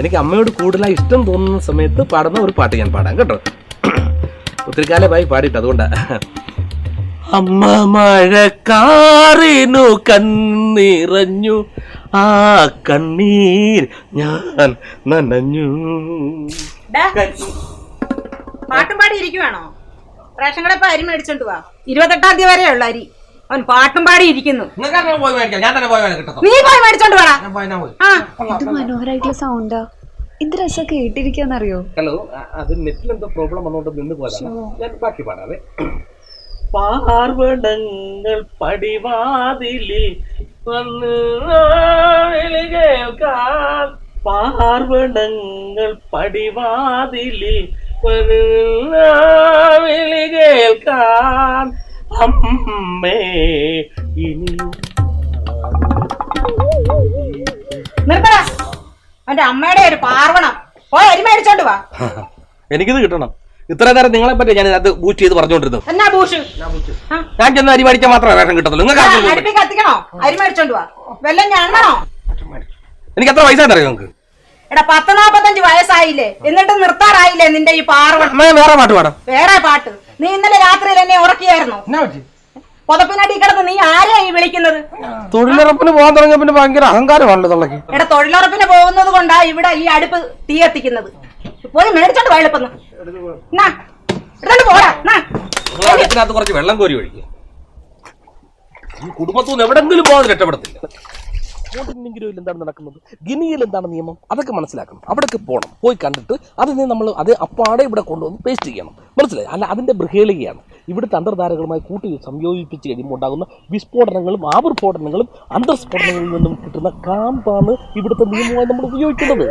എനിക്ക് അമ്മയോട് കൂടുതലായി ഇഷ്ടം തോന്നുന്ന സമയത്ത് പാടുന്ന ഒരു പാട്ട് ഞാൻ പാടാം കേട്ടോ. ഒത്തിരി കാലമായി പാടിയിട്ട് അതുകൊണ്ടാ. അമ്മ മഴക്കാറിനു കണ്ണിറഞ്ഞു ആ കണ്ണീർ ഞാൻ നനഞ്ഞു. പാട്ടും പാടി ഇരിക്കുവാണോ? റേഷൻ കട അരി മേടിച്ചോണ്ട് വാ. ഇരുപത്തെട്ടാം തീയതി വരെയുള്ള അരി. അവൻ പാട്ടും പാടി ഇരിക്കുന്നു പോയി മേടിക്കാം ഞാൻ തന്നെ പോയി മേടിക്കട്ടോ നീ പോയി മേടിച്ചോണ്ട് വേടാ. ഞാൻ പോയി ഞാൻ പോയി. ആ. ഇത് മനോഹരായിട്ടുള്ള സൗണ്ടാ എന്ത് രസം കേട്ടിരിക്കാന്നറിയോ ഹലോ അത് നെറ്റിൽ എന്തോ പ്രോബ്ലം വന്നുകൊണ്ട് നിന്ന് പോയതാണ് ഞാൻ ബാക്കി പാടാവേ. പാർവണങ്ങൾ പടിവാതിലിൽ വന്ന് കേൾക്കാൻ. പാർവണങ്ങൾ പടിവാതിലിൽ വന്ന് കേൾക്കാൻ. അമ്മേ ഇനി നിർത്തടാ. അവന്റെ അമ്മയുടെ ഒരു പാർവണം. പോയി അരി മേടിച്ചോണ്ട് വാ. എനിക്കിത് കിട്ടണം. ഇത്ര നേരം നിങ്ങളെ പറ്റി ഞാൻ അത് ബൂസ്റ്റ് ചെയ്ത് പറഞ്ഞുകൊണ്ടിരുന്നു എന്നാ ബൂഷ് ഞാൻ ചെന്ന് അരി മേടിക്കാൻ മാത്രമേ റേഷൻ കിട്ടത്തുള്ളൂ. നിങ്ങൾക്ക് അടുപ്പിൽ കത്തിക്കണോ? അരി മേടിച്ചോണ്ട് വാ. വെല്ലം ഞാൻ എനിക്ക് എത്ര പൈസ അറിയോ നിങ്ങൾക്ക്. എടാ പത്ത് നാപ്പത്തഞ്ച് വയസ്സായില്ലേ എന്നിട്ട് നിർത്താറായില്ലേ നിന്റെ ഈ പാർവണം വേറെ പാട്ട് പാടാം. വേറെ പാട്ട്. നീ ഇന്നലെ രാത്രിയിൽ എന്നെ ഉറക്കിയായിരുന്നു? പുതപ്പിനടി കിടന്ന് നീ ആരെയാ ഈ വിളിക്കുന്നത്? തൊഴിലുറപ്പിന് പോകാൻ തുടങ്ങിയ പിന്നെ ഭയങ്കര അഹങ്കാരമാണല്ലോ തള്ളക്ക് എടാ തൊഴിലുറപ്പിന് പോകുന്നത് കൊണ്ടാ ഇവിടെ ഈ അടുപ്പ് തീ എത്തിക്കുന്നത് പോയി മേടിച്ചോണ്ട് വയലപ്പെന്ന് പോടാ കുറച്ച് വെള്ളം കോരി ഒഴിക്കുക. കുടുംബത്തിൽ നിന്ന് എവിടെങ്കിലും പോകാൻ രക്ഷപ്പെടത്തില്ല. മോണ്ടിനെങ്കിലും എന്താണ് നടക്കുന്നത്? ഗിനിയിൽ എന്താണ് നിയമം? അതൊക്കെ മനസ്സിലാക്കണം. അവിടേക്ക് പോകണം പോയി കണ്ടിട്ട് അതിനെ നമ്മൾ അത് അപ്പാടെ ഇവിടെ കൊണ്ടുവന്ന് പേസ്റ്റ് ചെയ്യണം. മനസ്സിലായി? അല്ല അതിന്റെ ബൃഹേളികയാണ്. ഇവിടെ അന്തർധാരകളുമായി കൂട്ടി സംയോജിപ്പിച്ച് കഴിയുമ്പോൾ ഉണ്ടാകുന്ന വിസ്ഫോടനങ്ങളും ആവിർസ്ഫോടനങ്ങളും അന്തർസ്ഫോടനങ്ങളിൽ നിന്നും കിട്ടുന്ന കാമ്പാണ് ഇവിടുത്തെ നിയമമായി നമ്മൾ ഉപയോഗിക്കുന്നത്.